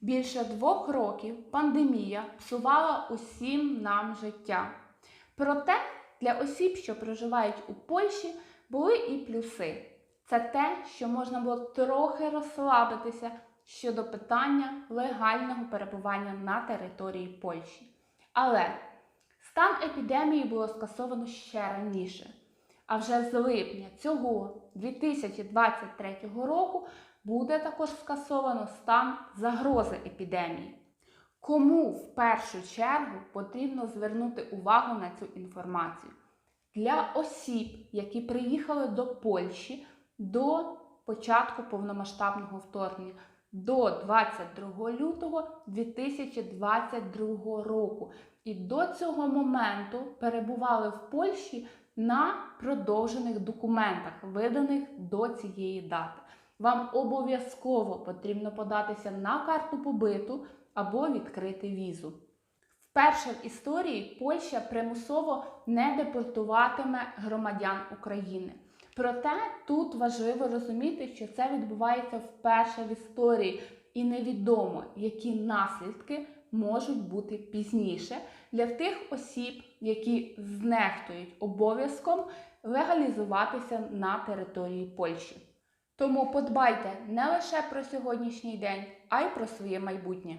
Більше двох років пандемія псувала усім нам життя. Проте для осіб, що проживають у Польщі, були і плюси. Це те, що можна було трохи розслабитися щодо питання легального перебування на території Польщі. Але стан епідемії було скасовано ще раніше. А вже з липня цього 2023 року буде також скасовано стан загрози епідемії. Кому в першу чергу потрібно звернути увагу на цю інформацію? Для осіб, які приїхали до Польщі до початку повномасштабного вторгнення до 22 лютого 2022 року. І до цього моменту перебували в Польщі на продовжених документах, виданих до цієї дати. Вам обов'язково потрібно податися на карту побиту або відкрити візу. Вперше в історії Польща примусово не депортуватиме громадян України. Проте тут важливо розуміти, що це відбувається вперше в історії, і невідомо, які наслідки можуть бути пізніше для тих осіб, які знехтують обов'язком легалізуватися на території Польщі. Тому подбайте не лише про сьогоднішній день, а й про своє майбутнє.